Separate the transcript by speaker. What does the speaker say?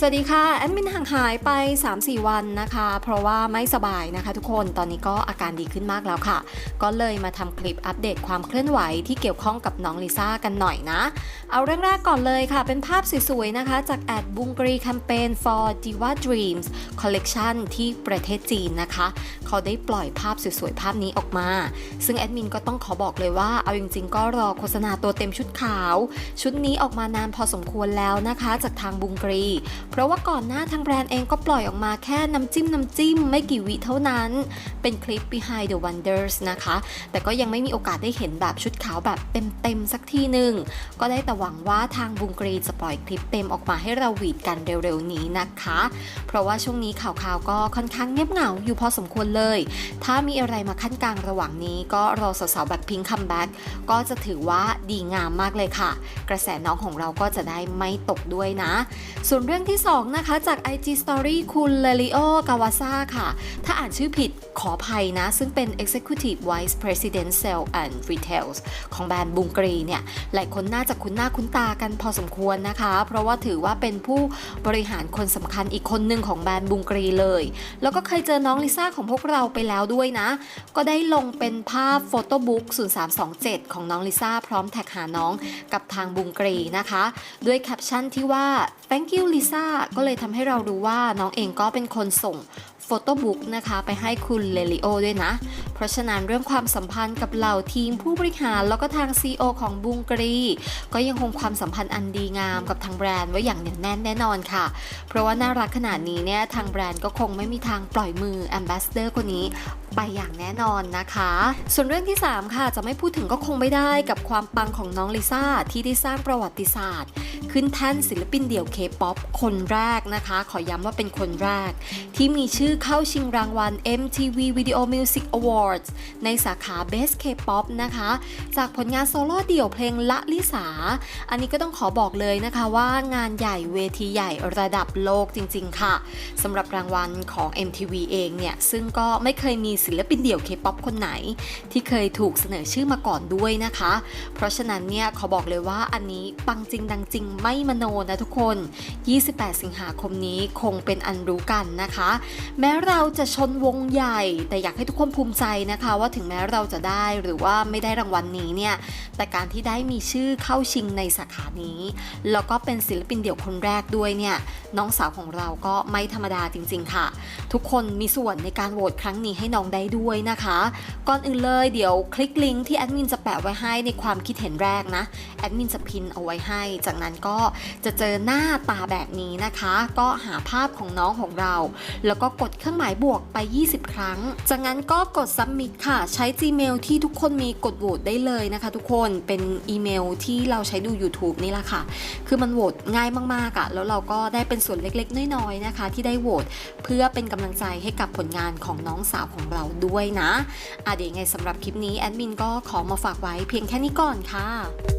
Speaker 1: สวัสดีค่ะ แอดมินห่างหายไป 3-4 วันนะคะ เพราะว่าไม่สบายนะคะทุกคนตอนนี้ก็อาการดีขึ้นมากแล้วค่ะ ก็เลยมาทำคลิปอัปเดตความเคลื่อนไหวที่เกี่ยวข้องกับน้องลิซ่ากันหน่อยนะ เอาเรื่องแรกก่อนเลยค่ะ เป็นภาพสวยๆ นะคะ จากแอดบุงกรีแคมเปญ for Diva Dreams Collection ที่ประเทศจีนนะคะ เขาได้ปล่อยภาพสวยๆ ภาพนี้ออกมา ซึ่งแอดมินก็ต้องขอบอกเลยว่าเอาจริง ๆ ก็รอโฆษณาตัวเต็มชุดขาว ชุดนี้ออกมานานพอสมควรแล้วนะคะ จากทางบุงกรีเพราะว่าก่อนหน้าทางแบรนด์เองก็ปล่อยออกมาแค่น้ำจิ้มน้ำจิ้มไม่กี่วิเท่านั้น เป็นคลิป behind the wonders นะคะ แต่ก็ยังไม่มีโอกาสได้เห็นแบบชุดขาวแบบเต็มๆสักทีหนึ่ง ก็ได้แต่หวังว่าทางบุงกรีจะปล่อยคลิปเต็มออกมาให้เราหวีดกันเร็วๆนี้นะคะ เพราะว่าช่วงนี้ข่าวๆก็ค่อนข้างเงียบเหงาอยู่พอสมควรเลย ถ้ามีอะไรมาขั้นกลางระหว่างนี้ก็รอสาวๆแบบพิงคัมแบ็กก็จะถือว่าดีงามมากเลยค่ะ กระแสน้องของเราก็จะได้ไม่ตกด้วยนะ ส่วนเรื่องที่2 นะคะ จาก IG Story คุณเลลิโอกาวาซาค่ะ ถ้าอ่านชื่อผิดขออภัยนะ ซึ่งเป็น Executive Vice President Sales and Retail ของแบรนด์บุงกรีเนี่ย หลายคนน่าจะคุ้นหน้าคุ้นตากันพอสมควรนะคะ เพราะว่าถือว่าเป็นผู้บริหารคนสำคัญอีกคนหนึ่งของแบรนด์บุงกรีเลย แล้วก็เคยเจอน้องลิซ่าของพวกเราไปแล้วด้วยนะ ก็ได้ลงเป็นภาพโฟโต้บุ๊ก0327 ของน้องลิซ่าพร้อมแท็กหาน้องกับทางบุงกรีนะคะ ด้วยแคปชั่นที่ว่า thank you Lisa ก็เลยทำให้เรารู้ว่าน้องเองก็เป็นคนส่งโฟโต้บุ๊กนะคะไปให้คุณเลลิโอด้วยนะ เพราะฉะนั้นเรื่องความสัมพันธ์กับเหล่าทีมผู้บริหารแล้วก็ทาง CEO ของบุงกรี ก็ยังคงความสัมพันธ์อันดีงามกับทางแบรนด์ไว้อย่างเหนียวแน่นแน่นอนค่ะ เพราะว่าน่ารักขนาดนี้เนี่ยทางแบรนด์ก็คงไม่มีทางปล่อยมือแอมบ s สเดอร์คนนี้ ไปอย่างแน่นอนนะคะ ส่วนเรื่องที่ 3 ค่ะจะไม่พูดถึงก็คงไม่ได้กับความปังของน้องลิซ่าที่ได้สร้างประวัติศาสตร์ ขึ้นแท่นศิลปินเดี่ยวเคป๊อปคนแรกนะคะ ขอย้ำว่าเป็นคนแรก ที่มีชื่อเข้าชิงรางวัล MTV Video Music Awards ในสาขา Best K-pop นะคะ จากผลงานโซโล่เดี่ยวเพลงละลิสา อันนี้ก็ต้องขอบอกเลยนะคะว่างานใหญ่เวทีใหญ่ระดับโลกจริง ๆ ค่ะสำหรับรางวัลของ MTV เองเนี่ย ซึ่งก็ไม่เคยมีศิลปินเดี่ยว K-pop คนไหน ที่เคยถูกเสนอชื่อมาก่อนด้วยนะคะ เพราะฉะนั้นเนี่ยขอบอกเลยว่าอันนี้ปังจริงดังจริงไม่มโนนะทุกคน 28 สิงหาคมนี้คงเป็นอันรู้กันนะคะ แม้เราจะชนวงใหญ่ แต่อยากให้ทุกคนภูมิใจนะคะ ว่าถึงแม้เราจะได้หรือว่าไม่ได้รางวัลนนี้เนี่ยแต่การที่ได้มีชื่อเข้าชิงในสาขานี้ แล้วก็เป็นศิลปินเดี่ยวคนแรกด้วยเนี่ยน้องสาวของเราก็ไม่ธรรมดาจริง ๆ ค่ะ ทุกคนมีส่วนในการโหวตครั้งนี้ให้น้องได้ด้วยนะคะ ก่อนอื่นเลยเดี๋ยวคลิกลิงก์ที่แอดมินจะแปะไว้ให้ในความคิดเห็นแรกนะ แอดมินจะพินเอาไว้ให้ จากนั้นก็จะเจอหน้าตาแบบนี้นะคะ ก็หาภาพของน้องของเรา แล้วก็กดเครื่องหมายบวกไป 20 ครั้ง จากนั้นก็กด submit ค่ะ ใช้ Gmail ที่ทุกคนมีกดโหวตได้เลยนะคะทุกคนเป็นอีเมลที่เราใช้ดู YouTube นี่แหละค่ะ คือมันโหวตง่ายมากๆอะ่ะ แล้วเราก็ได้เป็นส่วนเล็กๆ น้อยๆนะคะ ที่ได้โหวตเพื่อเป็นกำลังใจให้กับผลงานของน้องสาวของเราด้วยนะอะเดี๋ยวยังไงสำหรับคลิปนี้แอดมินก็ขอมาฝากไว้เพียงแค่นี้ก่อนค่ะ